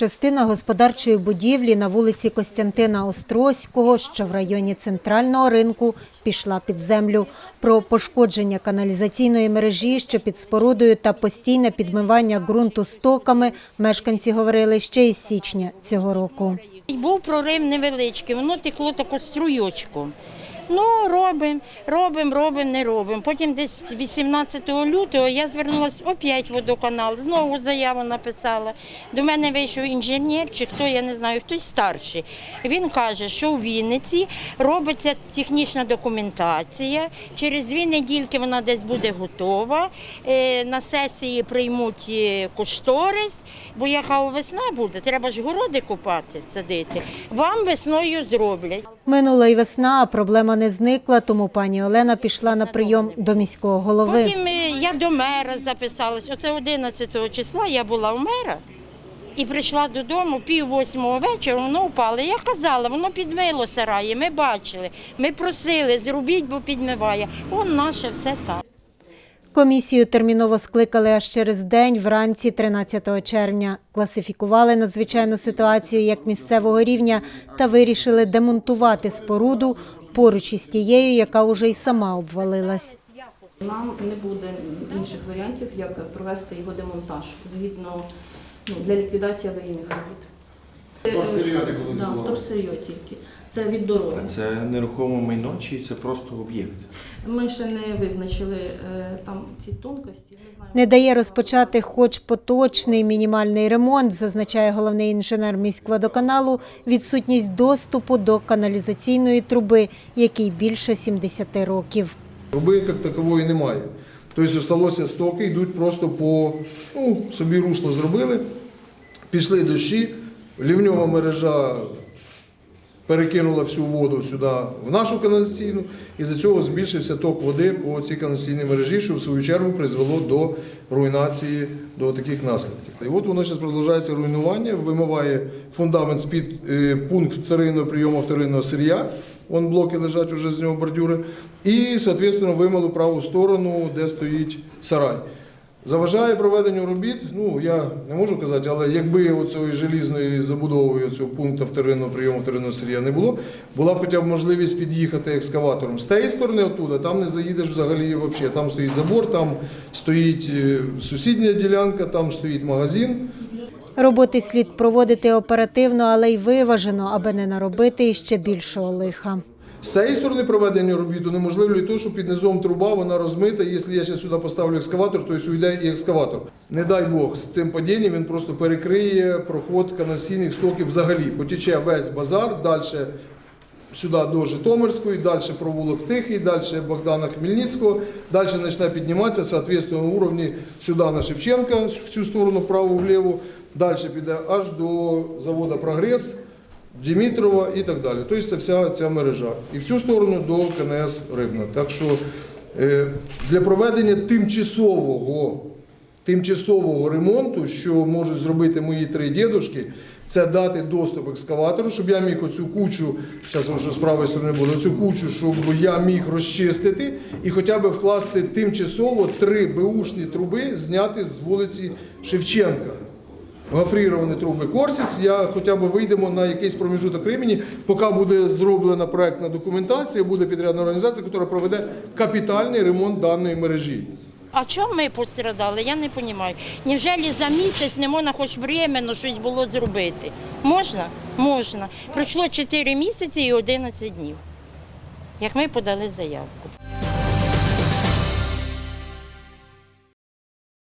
Частина господарчої будівлі на вулиці Костянтина Острозького, що в районі центрального ринку, пішла під землю. Про пошкодження каналізаційної мережі, що під спорудою та постійне підмивання ґрунту стоками мешканці говорили ще із січня цього року. Був прорив невеличкий, воно текло тако стрuyочком. Ну, робимо, робимо, робимо, не робимо. Потім десь 18 лютого я звернулася опять в водоканал, знову заяву написала. До мене вийшов інженер, чи хто, я не знаю, хтось старший. Він каже, що в Вінниці робиться технічна документація. Через дві недільки вона десь буде готова. Е, На сесії приймуть е, кошторис, бо яка весна буде, треба ж городи купати, садити. Вам весною зроблять. Минула й весна, а проблема не зникла, тому пані Олена пішла на прийом до міського голови. Потім е, я до мера записалась. Оце 11 числа я була у мера і прийшла додому пів восьмого вечора, воно впало. Я казала, воно підмило сараї, ми бачили, ми просили, зробіть, бо підмиває. Он наше все так. Комісію терміново скликали аж через день, вранці 13 червня. Класифікували надзвичайну ситуацію як місцевого рівня та вирішили демонтувати споруду поруч із тією, яка уже й сама обвалилась. Нам не буде інших варіантів, як провести його демонтаж згідно ну, для ліквідації аварійних робіт. Вторсирйо ти Да, вторсирйо тільки. Це від дороги. А це нерухоме майно чи це просто об'єкт? Ми ще не визначили е, там ці тонкості. Не знаю. Не дає розпочати хоч поточний мінімальний ремонт, зазначає головний інженер міськводоканалу, відсутність доступу до каналізаційної труби, якій більше 70 років. Труби як такової немає. Тобто залишилося стоки, йдуть просто по ну, собі русло зробили, пішли дощі, лівньова мережа перекинула всю воду сюди в нашу каналізаційну, і за цього збільшився ток води по цій каналізаційній мережі, що в свою чергу призвело до руйнації, до таких наслідків. І от воно зараз продовжується руйнування, вимиває фундамент з-під е, пункт вторинного прийому вторинного сир'я. Вон блоки лежать уже з нього бордюри. І, соответственно, вимило праву сторону, де стоїть сарай. Заважає проведенню робіт, ну я не можу казати, але якби оцієї желізної забудови цього пункту вторинного прийому вторинного сир'я не було, була б хоча б можливість під'їхати екскаватором. З тієї сторони оттуда, там не заїдеш взагалі взагалі. Там стоїть забор, там стоїть е, сусідня ділянка, там стоїть магазин. Роботи слід проводити оперативно, але й виважено, аби не наробити іще більшого лиха. З цієї сторони проведення робіт унеможливлює те, що під низом труба вона розмита. Якщо я зараз сюди поставлю екскаватор, то уйде і екскаватор. Не дай Бог, з цим падінням він просто перекриє проход каналізаційних стоків взагалі. Потіче весь базар, далі сюди до Житомирської, далі провулок Тихий, далі Богдана Хмельницького, далі почне підніматися, соответственно, уровні сюди на Шевченка, в цю сторону вправо-вліво, далі піде аж до заводу Прогрес. Дімітрова і так далі. Тобто це вся ця мережа. І всю сторону до КНС Рибна. Так що е, для проведення тимчасового, тимчасового ремонту, що можуть зробити мої три дідушки, це дати доступ екскаватору, щоб я міг оцю кучу, зараз воно з правої сторони буде, оцю кучу, щоб я міг розчистити і хоча б вкласти тимчасово три беушні труби, зняти з вулиці Шевченка гофріровані труби Корсіс, я хоча б вийдемо на якийсь проміжуток времени, поки буде зроблена проектна документація, буде підрядна організація, яка проведе капітальний ремонт даної мережі. А чому ми пострадали, я не розумію. Невже за місяць не можна хоч временно щось було зробити? Можна? Можна. Пройшло 4 місяці і 11 днів, як ми подали заявку.